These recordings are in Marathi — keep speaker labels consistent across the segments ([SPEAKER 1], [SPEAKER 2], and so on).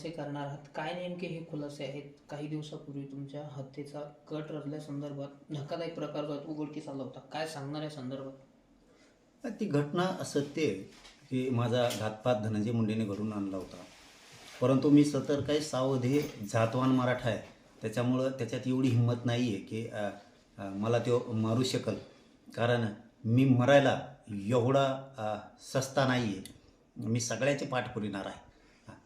[SPEAKER 1] खुलासे करणार आहात? काय नेमके हे खुलासे आहेत? काही दिवसापूर्वी तुमच्या हत्येचा कट रचल्यासंदर्भात धक्कादायक प्रकार जो उघडकीस आला होता. काय सांगणार या संदर्भात?
[SPEAKER 2] ती घटना असत्य आहे की माझा घातपात धनंजय मुंडेने घडून आणला होता. परंतु मी सतर काही सावध हे जातवान मराठा आहे. त्याच्यामुळं त्याच्यात एवढी हिंमत नाही आहे की मला तो मारू शकल. कारण मी मरायला एवढा सस्ता नाही आहे मी सगळ्याचे पाठ पुरिणार आहे.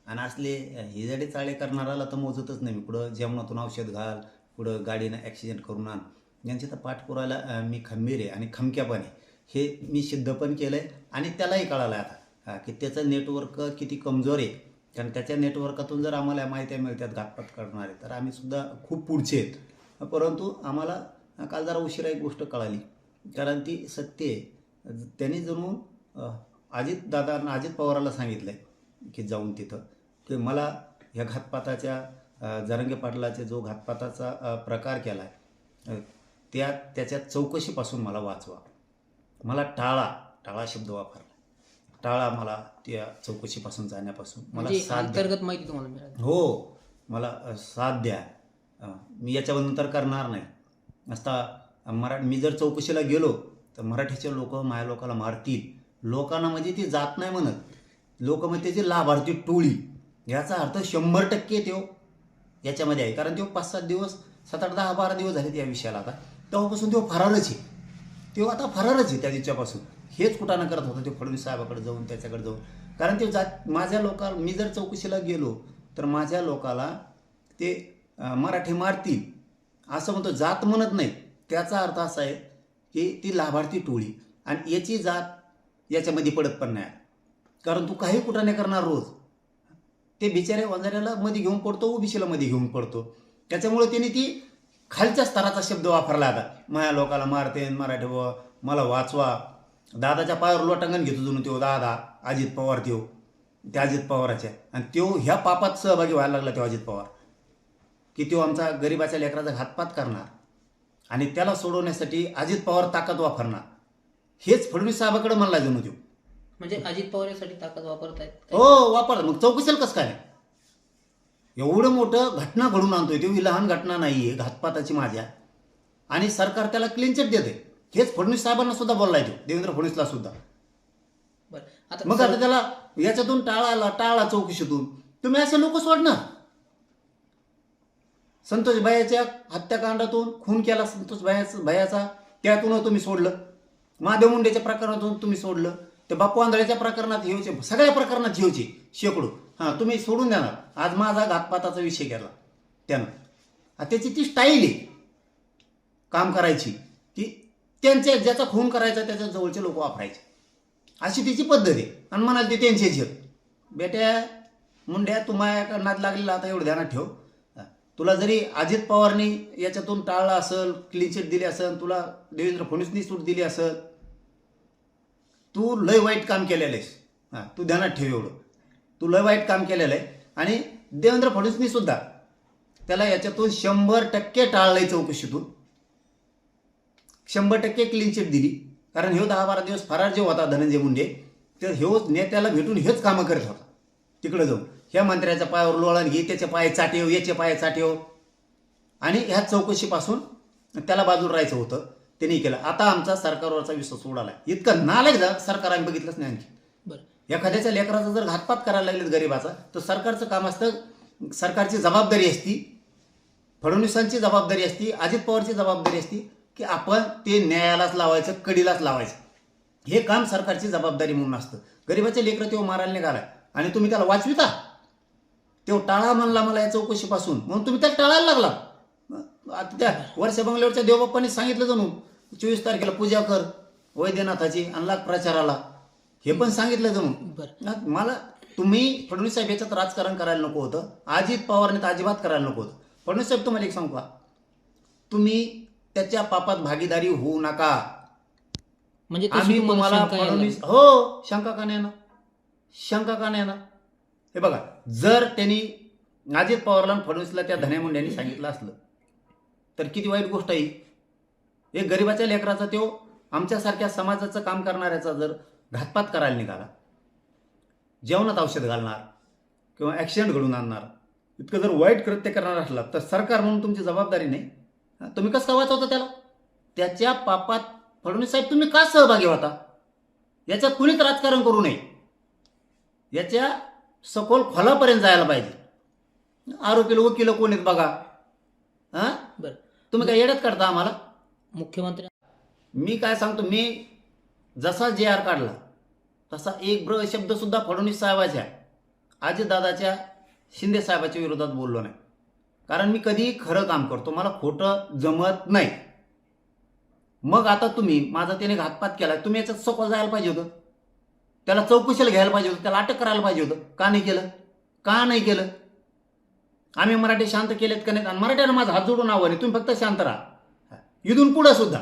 [SPEAKER 2] आणि असले हिजडे चाळे करणाराला तर मोजतच नाही मी. कुठं जेवणातून औषध घाल कुठं गाडीनं ॲक्सिडेंट करून आण. यांचे तर पाठपुराला मी खंबीर आहे आणि खमक्यापणे हे मी सिद्ध पण केलं आहे आणि त्यालाही कळालं आहे आता की त्याचं नेटवर्क किती कमजोर आहे. कारण त्याच्या नेटवर्कातून जर आम्हाला माहिती मिळतात घातपात करणारे तर आम्ही सुद्धा खूप पुढचे आहेत. परंतु आम्हाला काल जरा उशिरा एक गोष्ट कळाली. कारण ती सत्य आहे. त्यांनी जणू अजित दादा अजित पवाराला सांगितलं आहे की जाऊन तिथं. की मला ह्या घातपाताच्या जरंगे पाटलाचे जो घातपाताचा प्रकार केला आहे त्या त्याच्या चौकशीपासून मला वाचवा. मला टाळा टाळा शब्द वापरला. टाळा मला त्या चौकशीपासून जाण्यापासून मला
[SPEAKER 1] म्हणजे
[SPEAKER 2] साथ.
[SPEAKER 1] अंतर्गत माहिती तुम्हाला मिळाली.
[SPEAKER 2] हो मला साथ द्या. मी याच्यानंतर करणार नाही. असता मरा मी जर चौकशीला गेलो तर मराठीचे लोक माझ्या लोकाला मारतील. लोकांना म्हणजे ती जात नाही म्हणत. लोक म्हणजे त्याची लाभार्थी टोळी. याचा अर्थ शंभर टक्के तो याच्यामध्ये आहे. कारण तो पाच सात दिवस सात आठ दहा बारा दिवस झाले या विषयाला आता. तेव्हापासून तो फरारच आहे. तो आता फरारच आहे त्या दिवसापासून. हेच कुठानं करत होता ते फडणवीस साहेबाकडे जाऊन त्याच्याकडे जाऊन. कारण ते जात माझ्या लोका मी जर चौकशीला गेलो तर माझ्या लोकाला ते मराठी मारतील. असं म्हणतो जात म्हणत नाही. त्याचा अर्थ असा आहे की ती लाभार्थी टोळी. आणि याची जात याच्यामध्ये पडत पण नाही. कारण तू काही कुठं नाही करणार रोज. ते बिचारे वंजाऱ्याला मध्ये घेऊन पडतो ओबीसीला मध्ये घेऊन पडतो. त्याच्यामुळे त्यांनी ती खालच्या स्तराचा शब्द वापरला आता. माया लोकाला मारते मराठी बुवा मला वाचवा. दादाच्या पायावर लोटांगण घेतो जणू तो दादा अजित पवार त्यो. त्या अजित पवाराच्या. आणि त्यो ह्या पापात सहभागी व्हायला लागला तो अजित पवार. की तो आमचा गरिबाच्या लेकराचा घातपात करणार. आणि त्याला सोडवण्यासाठी अजित पवार ताकद वापरणार. हेच फडणवीस साहेबाकडे म्हणला जणू तो
[SPEAKER 1] म्हणजे अजित पवार यासाठी ताकद वापरतायत
[SPEAKER 2] हो वापर मग चौकशीला कसं काय? एवढं मोठं घटना घडून आणतोय. तो लहान घटना नाही आहे घातपाताची माझ्या आणि सरकार त्याला क्लीन चिट देते. हेच फडणवीस साहेबांना सुद्धा बोललाय तो देवेंद्र फडणवीसला सुद्धा.
[SPEAKER 1] बरं. आता
[SPEAKER 2] मग आता त्याला याच्यातून टाळाला टाळा चौकशीतून. तुम्ही असे लोक सोडणार. संतोष भयाच्या हत्याकांडातून खून केला संतोष भयाचा भयाचा. त्यातून तुम्ही सोडलं. महादेव मुंडेच्या प्रकरणातून तुम्ही सोडलं. ते बापू आंधळ्याच्या प्रकरणात घेऊचे सगळ्या प्रकरणात घेऊचे शेकडो. हां तुम्ही सोडून देणार आज माझा घातपाताचा विषय केला त्यानं. त्याची ती स्टाईल आहे. काम करायची. की त्यांच्या ज्याचा खून करायचा त्याच्या जवळचे लोक वापरायचे. अशी तिची पद्धत आहे. आणि म्हणाल ते त्यांचे आहेत. बेट्या मुंड्या तुम्हाला नाद लागलेला आता एवढं ध्यानात ठेव. तुला जरी अजित पवारनी याच्यातून टाळलं असेल क्लीन चिट दिली असेल तुला देवेंद्र फडणवीसनी सूट दिली असेल तू लय वाईट काम केलेलं आहेस. हां तू ध्यानात ठेव एवढं. तू लय वाईट काम केलेलं आहे. आणि देवेंद्र फडणवीसनी सुद्धा त्याला याच्यातून शंभर टक्के टाळलंय चौकशीतून. शंभर टक्के क्लीन चिट दिली. कारण ह्यो दहा बारा दिवस फरार जे होता धनंजय मुंडे तर ह्यो नेत्याला भेटून हेच कामं करत होता. तिकडे जाऊन. ह्या मंत्र्याच्या पायावर लोळण घे त्याच्या पाय चाटेव याचे पाय चाटेव आणि ह्या चौकशीपासून त्याला बाजूला राहायचं होतं. त्यांनी केलं. आता आमचा सरकारवरचा विश्वास उडाला. इतकं नालायक जा सरकार आम्ही बघितलंच नाही आणखी. एखाद्याच्या लेकराचा जर घातपात करायला लागलेत गरिबाचा तर सरकारचं काम असतं सरकारची जबाबदारी असती फडणवीसांची जबाबदारी असती अजित पवारची जबाबदारी असती की आपण ते न्यायालाच लावायचं कडीलाच लावायचं. हे काम सरकारची जबाबदारी म्हणून असतं. गरिबाचे लेकरं तेव्हा मारायला निघालाय आणि तुम्ही त्याला वाचविता? तो टाळा म्हणला मला या चौकशीपासून. म्हणून तुम्ही त्याला टाळायला लागला. आता त्या वर्ष बंगल्यावरच्या देवबाप्पांनी सांगितलं जणू चोवीस तारखेला पूजा कर वैद्यनाथाची आणि लाग प्रचाराला हे पण सांगितलं जणू. ना, मला तुम्ही फडणवीस साहेब याच्यात राजकारण करायला नको होतं. अजित पवारने तर अजिबात करायला नको होतं. फडणवीस साहेब तुम्हाला एक सांगू का? तुम्ही त्याच्या पापात भागीदारी होऊ नका.
[SPEAKER 1] म्हणजे
[SPEAKER 2] आम्ही
[SPEAKER 1] तुम्हाला
[SPEAKER 2] फडणवीस हो शंका का नाही येणार शंका का नाही येणार हे बघा जर त्यांनी अजित पवारला फडणवीसला त्या धन्या मुंड्यांनी सांगितलं असलं तर किती वाईट गोष्ट आहे एक गरिबाच्या लेकराचा तो आमच्यासारख्या समाजाचं काम करणाऱ्याचा जर घातपात करायला निघाला जेवणात औषध घालणार किंवा ॲक्सिडेंट घडून आणणार इतकं जर वाईट कृत्य करणार असला तर सरकार म्हणून तुमची जबाबदारी नाही. तुम्ही कसं का वाचवता त्याला? त्याच्या पापात फडणवीस साहेब तुम्ही का सहभागी होता? याच्यात कुणीच राजकारण करू नये. याच्या सखोल खोलापर्यंत जायला पाहिजे. आरोपीला वकील कोण आहेत बघा? हां?
[SPEAKER 1] बरं.
[SPEAKER 2] तुम्ही काय येडत करता आम्हाला?
[SPEAKER 1] मुख्यमंत्री
[SPEAKER 2] मी काय सांगतो मी जसा जे आर काढला तसा एक ब्र शब्द सुद्धा फडणवीस साहेबाच्या दादाच्या शिंदे साहेबाच्या विरोधात बोललो नाही. कारण मी कधीही खरं काम करतो मला खोटं जमत नाही. मग आता तुम्ही माझा त्याने घातपात केला तुम्ही याच्यात सोपं जायला पाहिजे होतं. त्याला चौकशीला घ्यायला पाहिजे होतं त्याला अटक करायला पाहिजे होतं. का नाही केलं? का नाही केलं? आम्ही मराठी शांत केलेत का आणि मराठ्यानं माझा हात जोडून आव्हान तुम्ही फक्त शांत राहा. इथून पुढं सुद्धा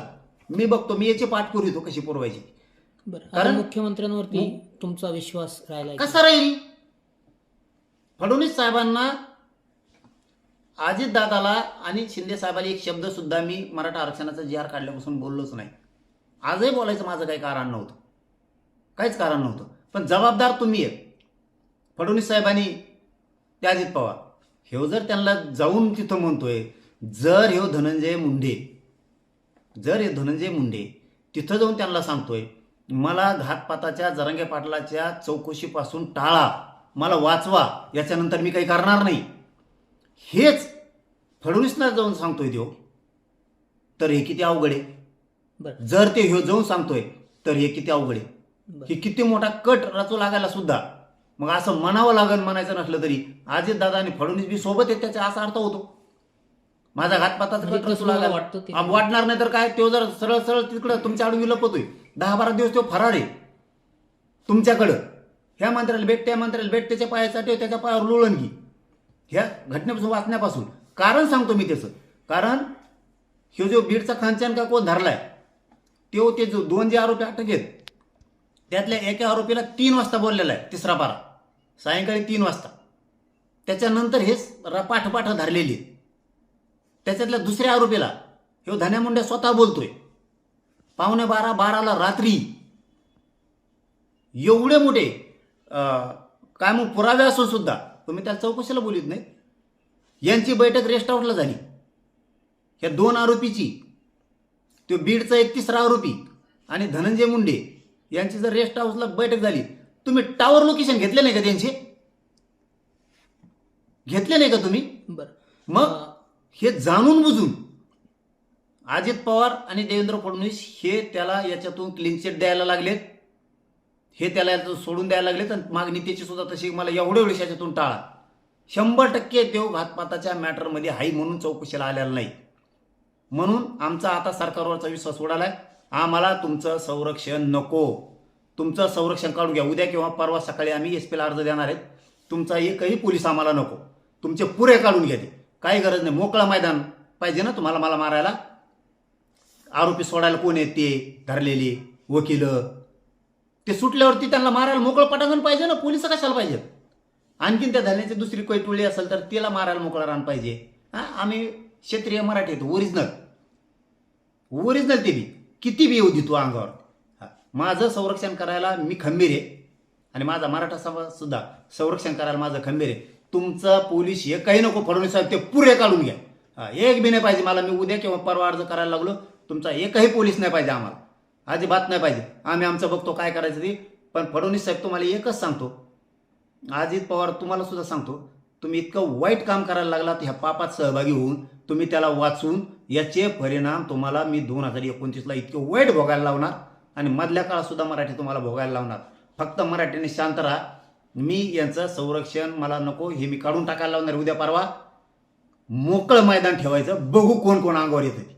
[SPEAKER 2] मी बघतो मी याची पाठ करू कशी पुरवायची.
[SPEAKER 1] बरं
[SPEAKER 2] कारण-
[SPEAKER 1] कारण मुख्यमंत्र्यांवरती तुमचा विश्वास राहिला
[SPEAKER 2] कसा राहील? फडणवीस साहेबांना अजितदादाला आणि शिंदे साहेबाला एक शब्द सुद्धा मी मराठा आरक्षणाचा जी आर काढल्यापासून बोललोच नाही. आजही बोलायचं माझं काही कारण नव्हतं. काहीच कारण नव्हतं. पण जबाबदार तुम्ही आहे फडणवीस साहेबांनी ते अजित पवार. ह्यो जर त्यांना जाऊन तिथं म्हणतोय जर ह्यो धनंजय मुंडे जर हे धनंजय मुंडे तिथं जाऊन त्यांना सांगतोय मला घातपाताच्या जरांगे पाटलाच्या चौकशीपासून टाळा मला वाचवा याच्यानंतर मी काही करणार नाही. हेच फडणवीसला जाऊन सांगतोय देव तर हे किती अवघड आहे.
[SPEAKER 1] बरं.
[SPEAKER 2] जर ते ह्यो जाऊन सांगतोय तर हे किती अवघड आहे. हे किती मोठा कट रचू लागायला सुद्धा. मग असं म्हणावं लागेल म्हणायचं नसलं तरी अजित दादा आणि फडणवीस बी सोबत आहेत त्याचा असा अर्थ होतो. माझा घातपाताचा
[SPEAKER 1] म्हणजे
[SPEAKER 2] वाटणार नाही तर काय? तो जर सरळ सरळ तिकडं तुमच्या आडवी लपतोय. दहा बारा दिवस तो फरार आहे. तुमच्याकडं. ह्या मंत्र्याला भेट त्या मंत्र्याला भेट त्याच्या पायाचा ठेव त्याच्या पायावर लोळणगी ह्या घटनेपासून वाचण्यापासून. कारण सांगतो मी त्याचं. कारण ह्यो जो बीडचा खानचान का कोण धरलाय तो ते जो दोन जे आरोपी अटक आहेत त्यातल्या एका आरोपीला तीन वाजता बोललेला आहे तिसरा पारा. सायंकाळी तीन वाजता. त्याच्यानंतर हेच रपाठपाठ पाठपाठ धरलेली आहेत. त्याच्यातल्या दुसऱ्या आरोपीला ह्यो धन्या मुंड्या स्वतः बोलतोय. पावणे बारा बाराला रात्री एवढे मोठे काय मग पुरावे असून सुद्धा तुम्ही त्या चौकशीला बोलित नाही. यांची बैठक रेस्ट हाऊसला झाली. ह्या दोन आरोपीची तो बीडचा एक तिसरा आरोपी आणि धनंजय मुंडे यांची जर रेस्ट हाऊसला बैठक झाली तुम्ही टावर लोकेशन घेतले नाही का त्यांचे? घेतले नाही का तुम्ही?
[SPEAKER 1] बरं.
[SPEAKER 2] मग हे जाणून बुजून अजित पवार आणि देवेंद्र फडणवीस हे त्याला याच्यातून क्लीन चिट द्यायला लागलेत. हे त्याला याच्यातून सोडून द्यायला लागलेत आणि मागणी त्याची सुद्धा तशी मला एवढ्या वेळेस याच्यातून टाळा. शंभर टक्के देव घातपाताच्या मॅटरमध्ये हाई म्हणून चौकशीला आलेला नाही. म्हणून आमचा आता सरकारवरचा विश्वास उडालाय. आम्हाला तुमचं संरक्षण नको. तुमचं संरक्षण काढून घ्या. उद्या किंवा परवा सकाळी आम्ही एस पीला अर्ज देणार आहेत. तुमचा एकही पोलीस आम्हाला नको. तुमचे पुरे काढून घ्या ते. काही गरज नाही. मोकळं मैदान पाहिजे ना तुम्हाला मला मारायला? आरोपी सोडायला कोण आहेत ते? धरलेले वकील. ते सुटल्यावरती त्यांना मारायला मोकळं पटांगण पाहिजे ना? पोलीस कशाला पाहिजेत आणखीन त्या धरण्याची दुसरी काही टोळी असेल तर तिला मारायला मोकळा रान पाहिजे. हां आम्ही क्षेत्रीय मराठी आहेत ओरिजिनल ओरिजिनल ते बी. किती बी येऊ देतो अंगावर. माझं संरक्षण करायला मी खंबीर आहे. आणि माझा मराठा समाज सुद्धा संरक्षण करायला माझं खंबीर आहे. तुमचं पोलीस हे काही नको फडणवीस साहेब ते पुरे काढून घ्या. एक बी नाही पाहिजे मला मी उद्या किंवा परवा अर्ज करायला लागलो तुमचा एकही पोलीस नाही पाहिजे आम्हाला. अजिबात नाही पाहिजे. आम्ही आमचं बघतो काय करायचं ते. पण फडणवीस साहेब तुम्हाला एकच सांगतो. अजित पवार तुम्हाला सुद्धा सांगतो तुम्ही इतकं वाईट काम करायला लागलात ह्या पापात सहभागी होऊन तुम्ही त्याला वाचून याचे परिणाम तुम्हाला मी दोन हजार एकोणतीसला इतके वाईट भोगायला लावणार आणि मधल्या काळातसुद्धा मराठी तुम्हाला भोगायला लावणार. फक्त मराठीने शांत राहा. मी यांचं संरक्षण मला नको हे मी काढून टाकायला लावणार. उद्या परवा मोकळं मैदान ठेवायचं. बघू कोण कोण अंगावर येतं